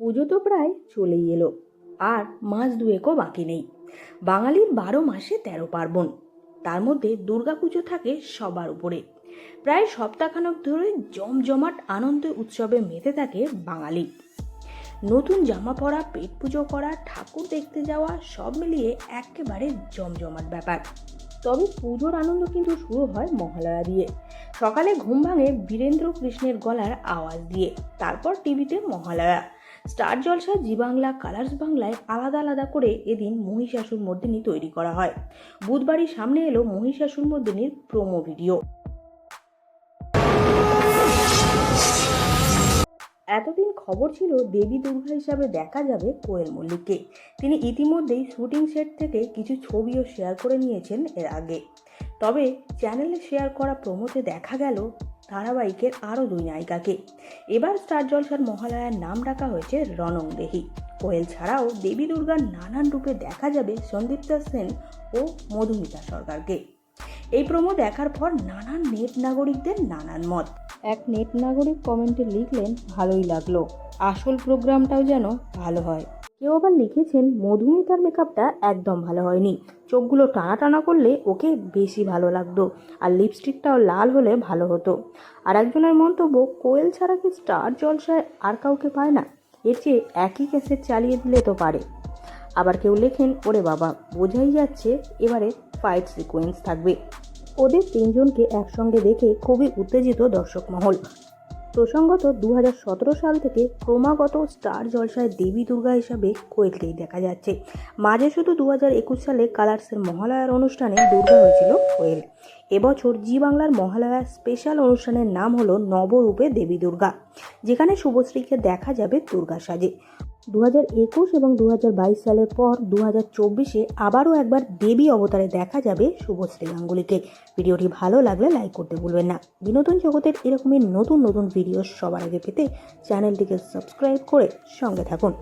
পুজো তো প্রায় চলেই এলো, আর মাস দুয়েকও বাকি নেই। বাঙালির বারো মাসে তেরো পার্বণ, তার মধ্যে দুর্গাপুজো থাকে সবার উপরে। প্রায় সপ্তাহখানেক ধরে জমজমাট আনন্দ উৎসবে মেতে থাকে বাঙালি। নতুন জামা পরা, পেট পুজো করা, ঠাকুর দেখতে যাওয়া, সব মিলিয়ে একেবারে জমজমাট ব্যাপার। তবে পুজোর আনন্দ কিন্তু শুরু হয় মহালয়া দিয়ে। সকালে ঘুম ভাঙে বীরেন্দ্র কৃষ্ণের গলার আওয়াজ দিয়ে, তারপর টিভিতে Mahalaya. Star Jalsha, Zee Bangla, Colors বাংলায় আলাদা আলাদা করে এদিন মহিষাসুর মর্দিনী তৈরি করা হয়। বুধবারই সামনে এলো মহিষাসুর মর্দিনীর প্রোমো ভিডিও। এতদিন খবর ছিল দেবী দুর্গা হিসাবে দেখা যাবে কোয়েল মল্লিককে। তিনি ইতিমধ্যেই শুটিং সেট থেকে কিছু ছবিও শেয়ার করে নিয়েছেন এর আগে। তবে চ্যানেলে শেয়ার করা প্রমোতে দেখা গেল ধারাবাহিকের আরও দুই নায়িকাকে। এবার স্টার জলসার মহালয়ার নাম রাখা হয়েছে রনং দেহি কোয়েল ছাড়াও দেবী দুর্গার নানান রূপে দেখা যাবে সন্দীপ্তা সেন ও মধুমিতা সরকারকে। এই প্রমো দেখার পর নানান নেট নাগরিকদের নানান মত। এক নেট নাগরিক কমেন্টে লিখলেন, ভালোই লাগল। আসল প্রোগ্রামটাও যেন ভালো হয়। কেউ আবার লিখেছেন, মধুমিতার মেকআপটা একদম ভালো হয়নি। চোখগুলো টানা টানা করলে ওকে বেশি ভালো লাগতো আর লিপস্টিকটাও লাল হলে ভালো হতো। আর একজনের মন্তব্য, কোয়েল ছাড়া কি স্টার জলসায় আর কাউকে পায় না? এর চেয়ে একই ক্যাসেট চালিয়ে দিলে তো পারে। আবার কেউ লেখেন, ওরে বাবা, বোঝাই যাচ্ছে এবারে ফাইট সিকোয়েন্স থাকবে। ওদের তিনজনকে একসঙ্গে দেখে খুবই উত্তেজিত দর্শক মহল। প্রসঙ্গত দু হাজার সতেরো সাল থেকে ক্রমাগত স্টার জলসায় দেবী দুর্গা হিসাবে কোয়েলকেই দেখা যাচ্ছে। মাঝে শুধু দু হাজার একুশ সালে কালার্সের মহালয়ার অনুষ্ঠানে দুর্গা হয়েছিল কোয়েল। এবছর জি বাংলার মহালয়ার স্পেশাল অনুষ্ঠানের নাম হলো নবরূপে দেবী দুর্গা, যেখানে শুভশ্রীকে দেখা যাবে দুর্গা সাজে। দু একুশ এবং দু হাজার বাইশ সালের পর দু হাজার চব্বিশে আবারও একবার দেবী অবতারে দেখা যাবে শুভশ্রী গাঙ্গুলিকে ভিডিওটি ভালো লাগলে লাইক করতে ভুলবেন না। বিনোদন জগতের এরকমই নতুন নতুন ভিডিও সবার আগে পেতে চ্যানেলটিকে সাবস্ক্রাইব করে সঙ্গে থাকুন।